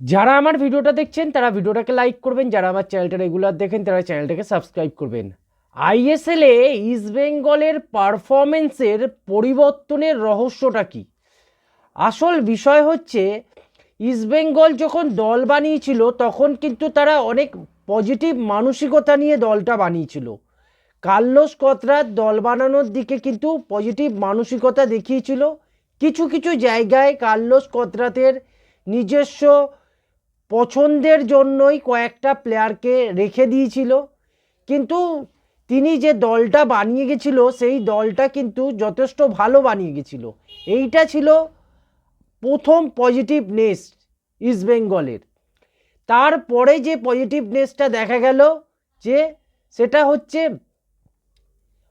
যারা আমার ভিডিওটা দেখছেন, তারা ভিডিওটাকে লাইক করবেন। যারা আমার চ্যানেলটা রেগুলার দেখেন, তারা চ্যানেলটাকে সাবস্ক্রাইব করবেন। আইএসএলে ইস্ট বেঙ্গলের পারফরমেন্সের পরিবর্তনের রহস্যটা কি? আসল বিষয় হচ্ছে ইস্টবেঙ্গল যখন দল বানিয়েছিল, তখন কিন্তু তারা অনেক পজিটিভ মানসিকতা নিয়ে দলটা বানিয়েছিল। কার্লোস কতরার দল বানানোর দিকে কিন্তু পজিটিভ মানসিকতা দেখিয়েছিল। কিছু কিছু জায়গায় কার্লোস কতরাতের নিজস্ব পছন্দের জন্যই কয়েকটা প্লেয়ারকে রেখে দিয়েছিল। কিন্তু তিনি যে দলটা বানিয়ে গেছিল, সেই দলটা কিন্তু যথেষ্ট ভালো বানিয়ে গেছিল। এইটা ছিল প্রথম পজিটিভনেস ইস্টবেঙ্গলের তারপরে যে পজিটিভনেসটা দেখা গেল যে, সেটা হচ্ছে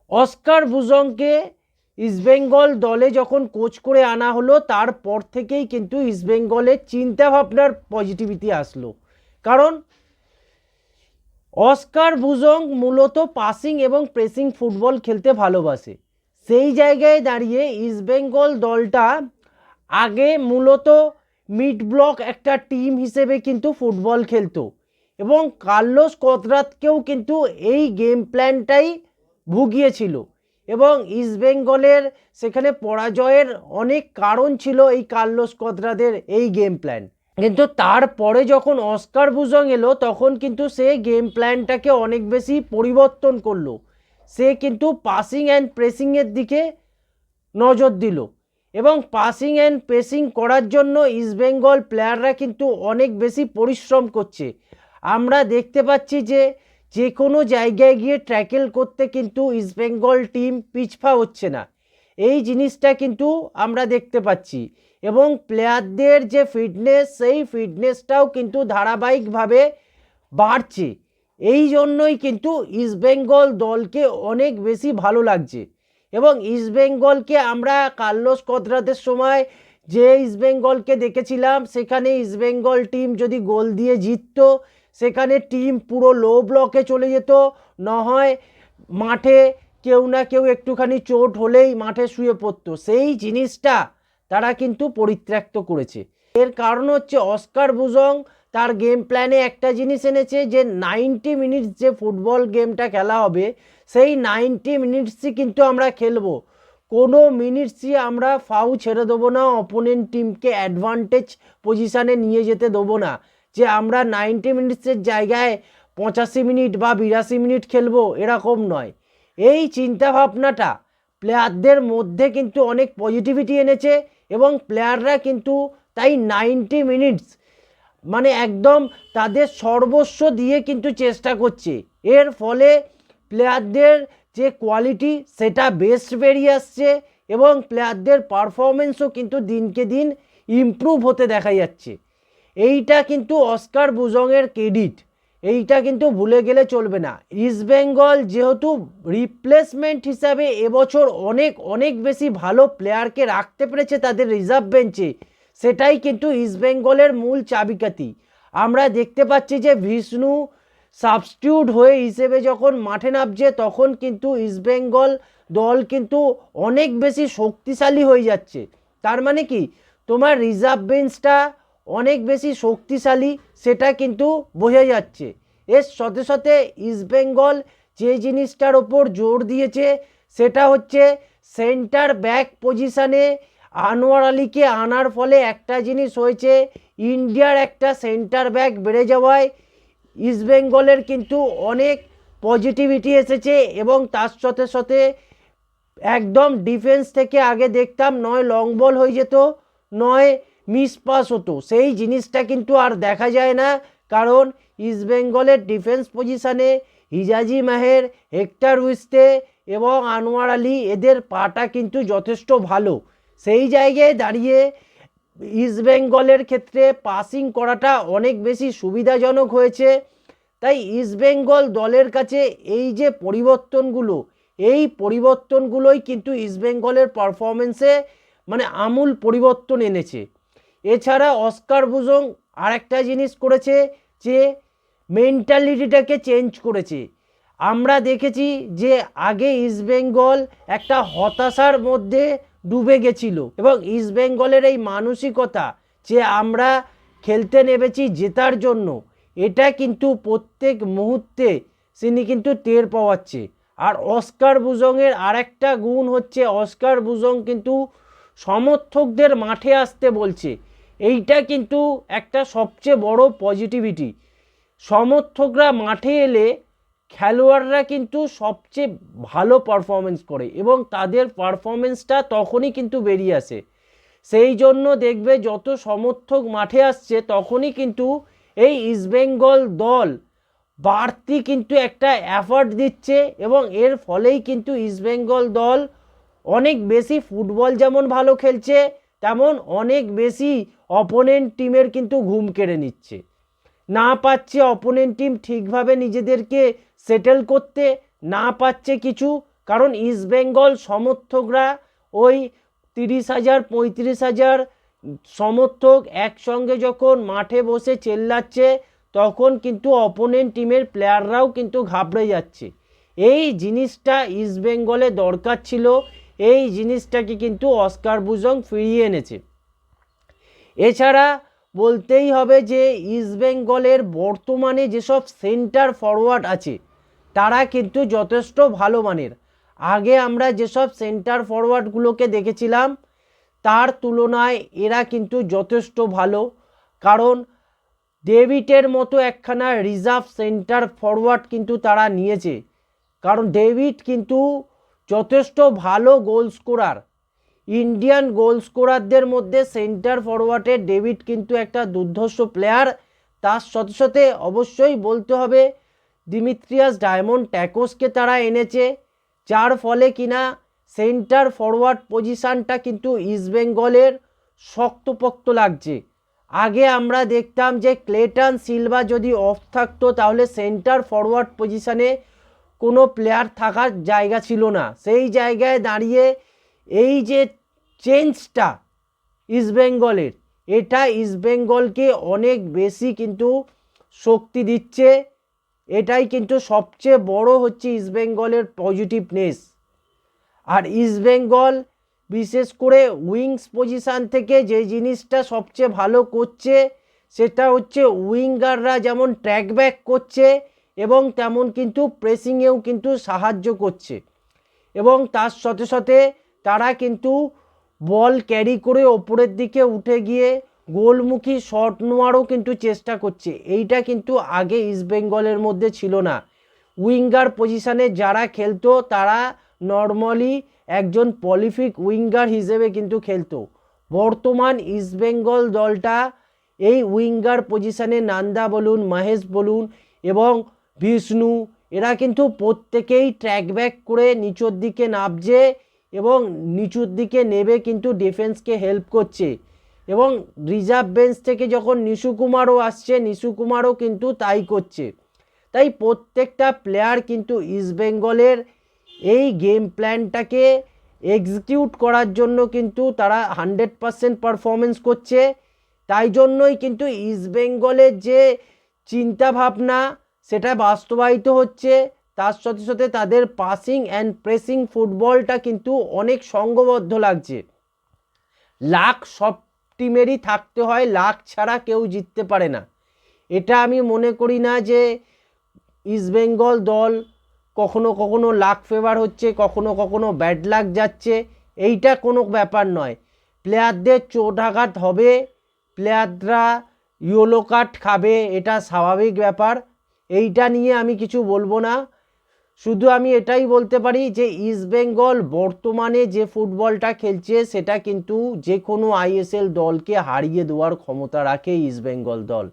অস্কার বুজংকে ইস্টবেঙ্গল দলে যখন কোচ করে আনা হলো, তারপর থেকেই কিন্তু ইস্টবেঙ্গলের চিন্তাভাবনার পজিটিভিটি আসলো। কারণ অস্কার ভুজং মূলত পাসিং এবং প্রেসিং ফুটবল খেলতে ভালোবাসে। সেই জায়গায় দাঁড়িয়ে ইস্টবেঙ্গল দলটা আগে মূলত মিড ব্লক একটা টিম হিসেবে কিন্তু ফুটবল খেলতো এবং কার্লোস কতরাতকেও কিন্তু এই গেম প্ল্যানটাই ভুগিয়েছিল। এবং ইস্টবেঙ্গলের সেখানে পরাজয়ের অনেক কারণ ছিল এই কার্লোস কতরাদের এই গেম প্ল্যান। কিন্তু তারপরে যখন অস্কার বুজং এলো, তখন কিন্তু সে গেম প্ল্যানটাকে অনেক বেশি পরিবর্তন করল। সে কিন্তু পাসিং অ্যান্ড প্রেসিংয়ের দিকে নজর দিল এবং পাসিং অ্যান্ড প্রেসিং করার জন্য ইস্টবেঙ্গল প্লেয়াররা কিন্তু অনেক বেশি পরিশ্রম করছে। আমরা দেখতে পাচ্ছি যে যে কোনো জায়গায় গিয়ে ট্র্যাকেল করতে কিন্তু ইস্টবেঙ্গল টিম পিছপা হচ্ছে না। এই জিনিসটা কিন্তু আমরা দেখতে পাচ্ছি এবং প্লেয়ারদের যে ফিটনেস, সেই ফিটনেসটাও কিন্তু ধারাবাহিকভাবে বাড়ছে। এই জন্যই কিন্তু ইস্টবেঙ্গল দলকে অনেক বেশি ভালো লাগছে এবং ইস্টবেঙ্গলকে আমরা কার্লোস কতরাতের সময় যে ইস্টবেঙ্গলকে দেখেছিলাম, সেখানে ইস্টবেঙ্গল টিম যদি গোল দিয়ে জিততো সেখানে টিম পুরো লো ব্লকে চলে যেত। না হয় মাঠে কেউ না কেউ একটুখানি চোট হলেই মাঠে শুয়ে পড়তো। সেই জিনিসটা তারা কিন্তু পরিত্যক্ত করেছে। এর কারণ হচ্ছে অস্কার বুজং তার গেম প্ল্যানে একটা জিনিস এনেছে যে নাইনটি মিনিটস যে ফুটবল গেমটা খেলা হবে, সেই নাইনটি মিনিটসই কিন্তু আমরা খেলব। কোনো মিনিটসই আমরা ফাউ ছেড়ে দেবো না অপোনেন্ট টিমকে অ্যাডভান্টেজ পজিশানে নিয়ে যেতে দেবো না। যে আমরা নাইনটি মিনিটসের জায়গায় পঁচাশি মিনিট বা বিরাশি মিনিট খেলব, এরকম নয়। এই চিন্তাভাবনাটা প্লেয়ারদের মধ্যে কিন্তু অনেক পজিটিভিটি এনেছে এবং প্লেয়াররা কিন্তু তাই নাইনটি মিনিটস মানে একদম তাদের সর্বস্ব দিয়ে কিন্তু চেষ্টা করছে। এর ফলে প্লেয়ারদের যে কোয়ালিটি সেটা বেস্ট বেরিয়ে আসছে এবং প্লেয়ারদের পারফরমেন্সও কিন্তু দিনকে দিন ইমপ্রুভ হতে দেখা যাচ্ছে। এইটা কিন্তু অস্কার বুজংয়ের ক্রেডিট। এইটা কিন্তু ভুলে গেলে চলবে না। ইস্টবেঙ্গল যেহেতু রিপ্লেসমেন্ট হিসাবে এবছর অনেক অনেক বেশি ভালো প্লেয়ারকে রাখতে পেরেছে তাদের রিজার্ভ বেঞ্চে সেটাই কিন্তু ইস্টবেঙ্গলের মূল চাবিকাতি আমরা দেখতে পাচ্ছি যে বিষ্ণু সাবস্টিউট হয়ে হিসেবে যখন মাঠে নামছে, তখন কিন্তু ইস্টবেঙ্গল দল কিন্তু অনেক বেশি শক্তিশালী হয়ে যাচ্ছে। তার মানে কি? তোমার রিজার্ভ বেঞ্চটা অনেক বেশি শক্তিশালী, সেটা কিন্তু বোঝা যাচ্ছে। এর সাথে সাথে ইস্টবেঙ্গল যে জিনিসটার ওপর জোর দিয়েছে, সেটা হচ্ছে সেন্টার ব্যাক পজিশানে আনোয়ার আলীকে আনার ফলে একটা জিনিস হয়েছে, ইন্ডিয়ার একটা সেন্টার ব্যাক বেড়ে যাওয়ায় ইস্টবেঙ্গলের কিন্তু অনেক পজিটিভিটি এসেছে এবং তার সাথে সাথে একদম ডিফেন্স থেকে আগে দেখতাম নয় লং বল হয়ে যেত, নয় মিস পাস হতো সেই জিনিসটা কিন্তু আর দেখা যায় না, কারণ ইস্টবেঙ্গলের ডিফেন্স পজিশানে হিজাজি মাহের হেক্টর উইস্তে এবং আনোয়ার আলী এদের পাটা কিন্তু যথেষ্ট ভালো। সেই জায়গায় দাঁড়িয়ে ইস্টবেঙ্গলের ক্ষেত্রে পাসিং করাটা অনেক বেশি সুবিধাজনক হয়েছে। তাই ইস্টবেঙ্গল দলের কাছে এই যে পরিবর্তনগুলো, এই পরিবর্তনগুলোই কিন্তু ইস্টবেঙ্গলের পারফরমেন্সে মানে আমূল পরিবর্তন এনেছে। এছাড়া অস্কার বুজং আরেকটা জিনিস করেছে যে মেন্টালিটিটাকে চেঞ্জ করেছে। আমরা দেখেছি যে আগে ইস্টবেঙ্গল একটা হতাশার মধ্যে ডুবে গেছিল এবং ইস্টবেঙ্গলের এই মানসিকতা যে আমরা খেলতে নেমেছি জেতার জন্য, এটা কিন্তু প্রত্যেক মুহূর্তে তিনি কিন্তু টের পাওয়াচ্ছে। আর অস্কার বুজংয়ের আরেকটা গুণ হচ্ছে অস্কার বুজং কিন্তু সমর্থকদের মাঠে আসতে বলছে। এইটা কিন্তু একটা সবচেয়ে বড় পজিটিভিটি সমর্থকরা মাঠে এলে খেলোয়াড়রা কিন্তু সবচেয়ে ভালো পারফরমেন্স করে এবং তাদের পারফরমেন্সটা তখনই কিন্তু বেরিয়ে আসে। সেই জন্য দেখবে যত সমর্থক মাঠে আসছে তখনই কিন্তু এই ইস্টবেঙ্গল দল বাড়তি কিন্তু একটা অ্যাফার্ট দিচ্ছে এবং এর ফলেই কিন্তু ইস্টবেঙ্গল দল অনেক বেশি ফুটবল যেমন ভালো খেলছে, তেমন অনেক বেশি অপোনেন্ট টিমের কিন্তু ঘুম কেড়ে নিচ্ছে। না পাচ্ছে অপোনেন্ট টিম ঠিকভাবে নিজেদেরকে সেটেল করতে, না পাচ্ছে কিছু, কারণ ইস্টবেঙ্গল সমর্থকরা ওই তিরিশ হাজার, পঁয়ত্রিশ হাজার সমর্থক একসঙ্গে যখন মাঠে বসে চেল্লাচ্ছে, তখন কিন্তু অপোনেন্ট টিমের প্লেয়াররাও কিন্তু ঘাবড়ে যাচ্ছে। এই জিনিসটা ইস্টবেঙ্গলে দরকার ছিল, এই জিনিসটাকে কিন্তু অস্কার বুজং ফিরিয়ে এনেছে। এছাড়া বলতেই হবে যে ইস্টবেঙ্গলের বর্তমানে যেসব সেন্টার ফরওয়ার্ড আছে, তারা কিন্তু যথেষ্ট ভালো মানের। আগে আমরা যেসব সেন্টার ফরওয়ার্ডগুলোকে দেখেছিলাম, তার তুলনায় এরা কিন্তু যথেষ্ট ভালো। কারণ ডেভিটের মতো একখানা রিজার্ভ সেন্টার ফরওয়ার্ড কিন্তু তারা নিয়েছে। কারণ ডেভিড কিন্তু যথেষ্ট ভালো গোল স্কোরার ইন্ডিয়ান গোল স্কোরারদের মধ্যে সেন্টার ফরওয়ার্ডের ডেভিড কিন্তু একটা দুর্ধর্ষ প্লেয়ার। তার সাথে সাথে অবশ্যই বলতে হবে, দিমিত্রিয়াস ডায়মন্ড ট্যাকোসকে তারা এনেছে, যার ফলে কিনা সেন্টার ফরওয়ার্ড পজিশানটা কিন্তু ইস্টবেঙ্গলের শক্তপোক্ত লাগছে। আগে আমরা দেখতাম যে ক্লেটন সিলভা যদি অফ থাকতো, তাহলে সেন্টার ফরওয়ার্ড পজিশানে কোনো প্লেয়ার থাকার জায়গা ছিল না। সেই জায়গায় দাঁড়িয়ে এই যে চেঞ্জটা ইস্টবেঙ্গলের এটা ইস্টবেঙ্গলকে অনেক বেশি কিন্তু শক্তি দিচ্ছে। এটাই কিন্তু সবচেয়ে বড় হচ্ছে ইস্টবেঙ্গলের পজিটিভনেস আর ইস্টবেঙ্গল বিশেষ করে উইংস পজিশান থেকে যে জিনিসটা সবচেয়ে ভালো করছে, সেটা হচ্ছে উইঙ্গাররা যেমন ট্র্যাক ব্যাক করছে এবং তেমন কিন্তু প্রেসিংয়েও কিন্তু সাহায্য করছে। এবং তার সাথে সাথে তারা কিন্তু বল ক্যারি করে ওপরের দিকে উঠে গিয়ে গোলমুখী শট নেওয়ারও কিন্তু চেষ্টা করছে। এইটা কিন্তু আগে ইস্টবেঙ্গলের মধ্যে ছিল না। উইঙ্গার পজিশানে যারা খেলতো, তারা নর্মালি একজন পলিফিক উইঙ্গার হিসেবে কিন্তু খেলতো। বর্তমান ইস্টবেঙ্গল দলটা এই উইঙ্গার পজিশানে নান্দা বলুন, মহেশ বলুন এবং বিষ্ণু, এরা কিন্তু প্রত্যেকেই ট্র্যাক ব্যাক করে নিচুর দিকে নামছে। এবং নিচুর দিকে নেবে কিন্তু ডিফেন্সকে হেল্প করছে। এবং রিজার্ভ বেঞ্চ থেকে যখন নিশু কুমারও আসছে, নিশু কুমারও কিন্তু তাই করছে। তাই প্রত্যেকটা প্লেয়ার কিন্তু ইস্টবেঙ্গলের এই গেম প্ল্যানটাকে এক্সিকিউট করার জন্য কিন্তু তারা হান্ড্রেড পারসেন্ট পারফরমেন্স করছে। তাই জন্যই কিন্তু ইস্টবেঙ্গলের যে চিন্তাভাবনা, সেটা বাস্তবায়িত হচ্ছে। তার সাথে সাথে তাদের পাসিং অ্যান্ড প্রেসিং ফুটবলটা কিন্তু অনেক সঙ্গবদ্ধ লাগছে। লাখ সব টিমেরই থাকতে হয়, লাখ ছাড়া কেউ জিততে পারে না। এটা আমি মনে করি না যে ইস্টবেঙ্গল দল কখনো কখনো লাক ফেভার হচ্ছে, কখনো কখনো ব্যাড লাক যাচ্ছে, এইটা কোনো ব্যাপার নয়। প্লেয়ারদের চোটাঘাত হবে প্লেয়াররা ইয়েলো কার্ড খাবে, এটা স্বাভাবিক ব্যাপার। এইটা নিয়ে আমি কিছু বলব না। শুধু আমি এটাই বলতে পারি যে ইস্টবেঙ্গল বর্তমানে যে ফুটবলটা খেলছে, সেটা কিন্তু যে কোনো আইএসএল দলকে হারিয়ে দেওয়ার ক্ষমতা রাখে ইস্টবেঙ্গল দল।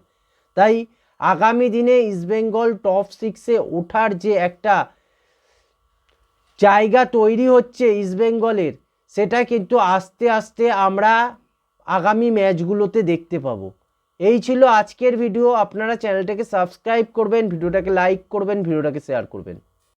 তাই আগামী দিনে ইস্টবেঙ্গল টপ সিক্সে ওঠার যে একটা জায়গা তৈরি হচ্ছে ইস্টবেঙ্গলের সেটা কিন্তু আস্তে আস্তে আমরা আগামী ম্যাচগুলোতে দেখতে পাবো। এই ছিল আজকের ভিডিও। আপনারা চ্যানেলটাকে সাবস্ক্রাইব করবেন, ভিডিওটাকে লাইক করবেন, ভিডিওটাকে শেয়ার করবেন।